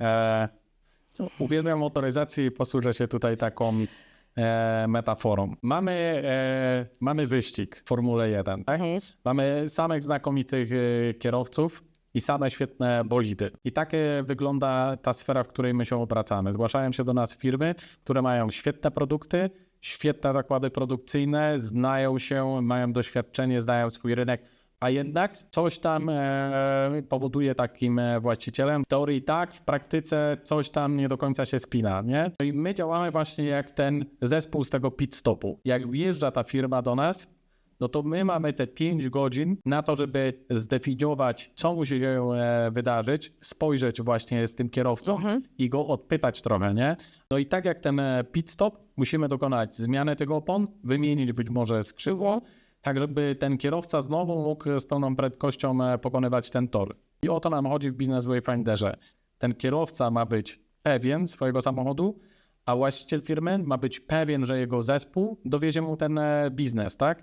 E, uwielbiam motoryzację i posłużę się tutaj taką e, metaforą. Mamy, e, mamy wyścig w Formule 1, tak? Mamy samych znakomitych e, kierowców i same świetne bolidy. I tak e, wygląda ta sfera, w której my się obracamy. Zgłaszają się do nas firmy, które mają świetne produkty, świetne zakłady produkcyjne, znają się, mają doświadczenie, znają swój rynek, a jednak coś tam e, powoduje takim e, właścicielem. W teorii tak, w praktyce coś tam nie do końca się spina, nie? No I my działamy właśnie jak ten zespół z tego pit stopu. Jak wjeżdża ta firma do nas, no to my mamy te 5 godzin na to, żeby zdefiniować, co musi się e, wydarzyć, spojrzeć właśnie z tym kierowcą i go odpytać trochę, nie? No i tak jak ten e, pit stop, musimy dokonać zmiany tego opon, wymienić być może skrzydło, tak żeby ten kierowca znowu mógł z pełną prędkością e, pokonywać ten tor. I o to nam chodzi w Business Wayfinderze. Ten kierowca ma być pewien swojego samochodu, a właściciel firmy ma być pewien, że jego zespół dowiezie mu ten e, biznes, tak?